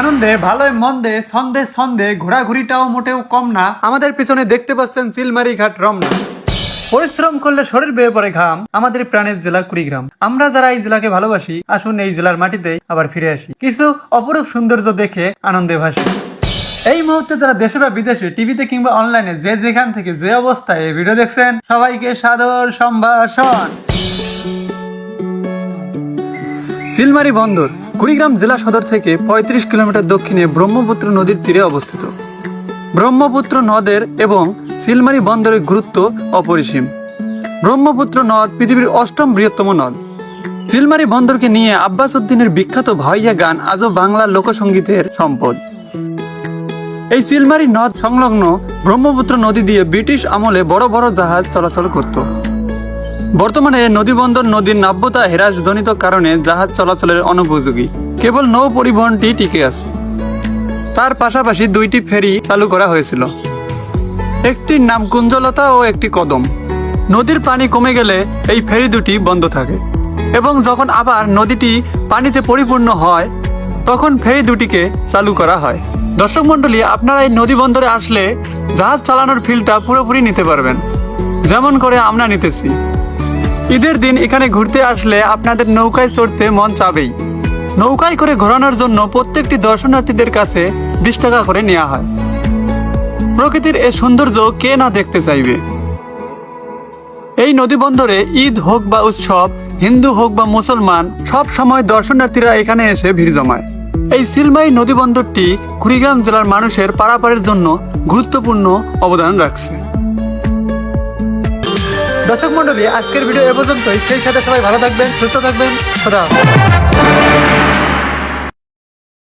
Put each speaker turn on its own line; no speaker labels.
আনন্দে ভালোই মন্দে, ছন্দে ছন্দে, ঘোরাঘুরিটাও মোটেও কম না। আমাদের পিছনে দেখতে পাচ্ছেন চিলমারি ঘাট রমনা। পরিশ্রম করলে শরীর বেয়ে পড়ে ঘাম। আমাদের প্রাণের জেলা কুড়িগ্রাম। আমরা যারা এই জেলাকে ভালোবাসি, আসুন এই জেলার মাটিতে আবার ফিরে আসি। কিছু অপরূপ সৌন্দর্য দেখে আনন্দে ভাসি। এই মুহূর্তে যারা দেশে বা বিদেশে টিভিতে কিংবা অনলাইনে যে যেখান থেকে যে অবস্থায় ভিডিও দেখছেন, সবাইকে সাদর সম্ভাষণ। সিলমারি বন্দর। কুড়িগ্রাম জেলা সদর থেকে ৩৫ কিলোমিটার দক্ষিণে ব্রহ্মপুত্র নদীর তীরে অবস্থিত। ব্রহ্মপুত্র নদের এবং সিলমারি বন্দরের গুরুত্ব অপরিসীম। ব্রহ্মপুত্র নদ পৃথিবীর অষ্টম বৃহত্তম নদ। চিলমারি বন্দরকে নিয়ে আব্বাস উদ্দিনের বিখ্যাত ভাইয়া গান আজও বাংলা লোকসঙ্গীতের সম্পদ। এই সিলমারি নদ সংলগ্ন ব্রহ্মপুত্র নদী দিয়ে ব্রিটিশ আমলে বড় বড় জাহাজ চলাচল করত। বর্তমানে নদীবন্দর নদীর নাব্যতা হ্রাসজনিত কারণে জাহাজ চলাচলের অনুপযোগী। কেবল নৌ পরিবহনটি টিকে আছে। তার পাশাপাশি দুইটি ফেরি চালু করা হয়েছিল। একটির নাম কুঞ্জলতা ও একটি কদম। নদীর পানি কমে গেলে এই ফেরি দুটি বন্ধ থাকে এবং যখন আবার নদীটি পানিতে পরিপূর্ণ হয়, তখন ফেরি দুটিকে চালু করা হয়। দর্শক মণ্ডলী, আপনারা এই নদী বন্দরে আসলে জাহাজ চালানোর ফিলটা পুরোপুরি নিতে পারবেন। যেমন করে আমরা নিতেছি। ঈদের দিন এখানে ঘুরতে আসলে আপনাদের নৌকায় চড়তে মন চাবেই। নৌকায় করে ঘোরানোর জন্য প্রত্যেকটি দর্শনার্থীদের কাছে বিশ টাকা করে নেওয়া হয়। প্রকৃতির এ সৌন্দর্য কে না দেখতে চাইবে? এই নদী বন্দরে ঈদ হোক বা উৎসব, হিন্দু হোক বা মুসলমান, সব সময় দর্শনার্থীরা এখানে এসে ভিড় জমায়। এই সিলমাই নদী বন্দরটি কুড়িগ্রাম জেলার মানুষের পারাপারের জন্য গুরুত্বপূর্ণ অবদান রাখছে। দর্শক মন্ডলী আজকের ভিডিও এ পর্যন্তই সেই সাথে সবাই ভালো থাকবেন সুস্থ থাকবেন হাফেজ।